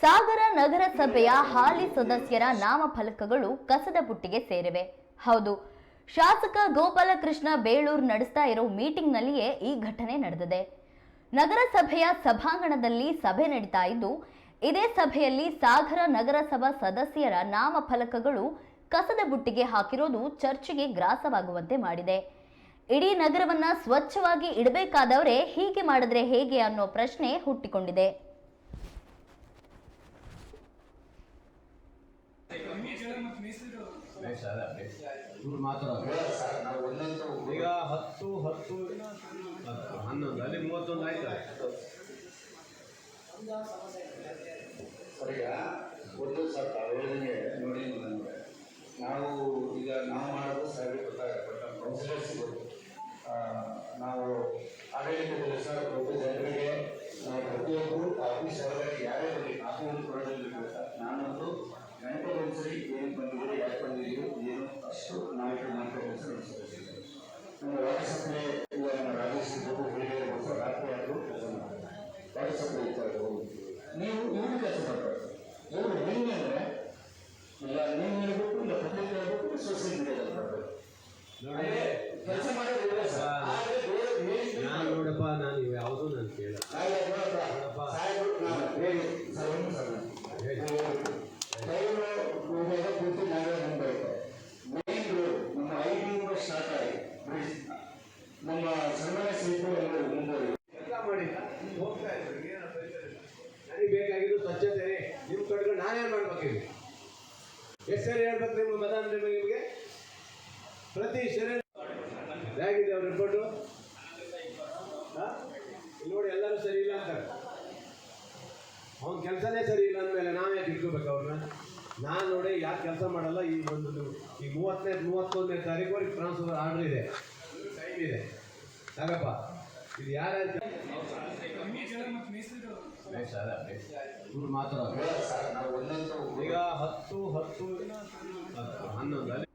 ಸಾಗರ ನಗರಸಭೆಯ ಹಾಲಿ ಸದಸ್ಯರ ನಾಮಫಲಕಗಳು ಕಸದ ಬುಟ್ಟಿಗೆ ಸೇರಿವೆ. ಹೌದು, ಶಾಸಕ ಗೋಪಾಲಕೃಷ್ಣ ಬೇಳೂರು ನಡೆಸ್ತಾ ಇರೋ ಮೀಟಿಂಗ್ನಲ್ಲಿಯೇ ಈ ಘಟನೆ ನಡೆದಿದೆ. ನಗರಸಭೆಯ ಸಭಾಂಗಣದಲ್ಲಿ ಸಭೆ ನಡೀತಾ ಇದ್ದು, ಇದೇ ಸಭೆಯಲ್ಲಿ ಸಾಗರ ನಗರಸಭಾ ಸದಸ್ಯರ ನಾಮಫಲಕಗಳು ಕಸದ ಬುಟ್ಟಿಗೆ ಹಾಕಿರೋದು ಚರ್ಚೆಗೆ ಗ್ರಾಸವಾಗುವಂತೆ ಮಾಡಿದೆ. ಇಡೀ ನಗರವನ್ನ ಸ್ವಚ್ಛವಾಗಿ ಇಡಬೇಕಾದವರೇ ಹೀಗೆ ಮಾಡಿದ್ರೆ ಹೇಗೆ ಅನ್ನೋ ಪ್ರಶ್ನೆ ಹುಟ್ಟಿಕೊಂಡಿದೆ. ಮಾತ್ರ ಈಗ ಹತ್ತು ಹತ್ತು ಹನ್ನೊಂದು, ಅಲ್ಲಿ ಮೂವತ್ತೊಂದು ಆಯ್ತಾ? ಈಗ ಒಂದು ಸ್ವಲ್ಪ ಹೇಳಿದಂಗೆ ನೋಡಿ ನಾವು ಈಗ ನಾವು ಮಾಡೋದು ಸರ್ವೆ ಗೊತ್ತಾಗುತ್ತೆ, ನಮ್ಮ ನಾವು ಆಡಳಿತದಲ್ಲಿ ಸರ್ ಜನರಿಗೆ ನಾವು ಪ್ರತಿಯೊಬ್ಬರು ಆಫೀಸ್ ಒಳಗಡೆ ಯಾರೇ ಬರಲಿ ಕಾಫಿ ಒಂದು ಕೊಡೋದಿಲ್ಲ ಸರ್ ನಾನೊಂದು ಗಂಟೆ ಒಂದ್ಸರಿ ಏನು ಬಂದಿದ್ದೀರಿ ಯಾಕೆ ಬಂದಿದ್ದೀರಿ ಏನು ಅಷ್ಟು ನಾವು ಇದು ಮಾಡ್ಕೊಂಡು ಸರ್ ಅನ್ಸುತ್ತೆ. ನಮ್ಮ ವಾಟ್ಸಪ್ಗೆ ಈಗ ನಮ್ಮ ರಾಜೇಶ್ ಇರ್ಬೋದು ಹಿರಿಯರು ಇರ್ಬೋದು, ರಾತ್ರಿ ಆದರೂ ಕೆಲಸ ಮಾಡ್ತಾರೆ ವಾಟ್ಸಪ್ ಇರ್ತಾರೆ ನೀವು ಇವ್ರು ಕೆಲಸ ಮಾಡ್ತಾರೆ ಇವರು ಹೆಂಗೆ ಅಂದರೆ ಇಲ್ಲ ನೀವು ಹೇಳ್ಬೇಕು ಇಲ್ಲ ಪಬ್ಲಿಕ್ ಹೇಳ್ಬೇಕು ಸೋಷಿಯಲ್ ಮೀಡಿಯಾದಲ್ಲಿ ಮಾಡ್ಬೇಕು ನೋಡಿ ಕೆಲಸ ಮಾಡೋದು ಇಲ್ಲ ಸರ್ ಆದ್ರೆ ಬೇರೆ ಬೇರೆ ನಾನು ನೋಡಪ್ಪ ನಾನು ಇವು ಯಾವುದೂ ನಾನು ಕೇಳ ನಾಳೆ ನೋಡಪ್ಪ, ಸಾಹೇಬ್ರು ನಾನು ಸರ್ವ ಮೇನ್ ರೋಡ್ ನಮ್ಮ ಐದಿನಿಂದ ಸ್ಟಾರ್ಟ್ ಆಗಿ ನಮ್ಮ ಸನ್ಮಾನ ಸೇತು ಎಲ್ಲರೂ ಮುಂಬೈ ಎಲ್ಲ ಮಾಡಿ ಹೋಗ್ತಾ. ನನಗೆ ಬೇಕಾಗಿದ್ದು ಸ್ವಚ್ಛತೆ ನಿಮ್ಮ ಕಡೆಗೆ ನಾನೇನು ಮಾಡ್ಬೇಕಿದೆ ಎಷ್ಟು ಸರಿ ಹೇಳ್ಬೇಕು ನಿಮ್ಮ ನಿಮಗೆ ಪ್ರತಿ ಸರಿ ಹೇಗಿದೆ ಅವ್ರ ರಿಪೋರ್ಟು ಹಾಂ ನೋಡಿ ಎಲ್ಲರೂ ಸರಿ ಇಲ್ಲ ಅಂತಾರೆ ಅವ್ನ ಕೆಲಸನೇ ಸರಿ ಇಲ್ಲ ಅಂದಮೇಲೆ ನಾವೇ ತಿಳ್ಕೊಬೇಕು ಅವ್ರನ್ನ? ನಾನು ನೋಡಿ ಯಾಕೆ ಕೆಲಸ ಮಾಡಲ್ಲ? ಈ ಒಂದು ಈ ಮೂವತ್ತನೇ, ಮೂವತ್ತೊಂದನೇ ತಾರೀಕುವರೆಗೆ ಟ್ರಾನ್ಸ್ಫರ್ ಆರ್ಡರ್ ಇದೆ. ಟೈಮ್ ಇದೆ. ಸಾಕಪ್ಪ ಇದು ಯಾರು ಇವ್ರು ಒಂದೊಂದು ಈಗ ಹತ್ತು ಹತ್ತು, ಹನ್ನೊಂದು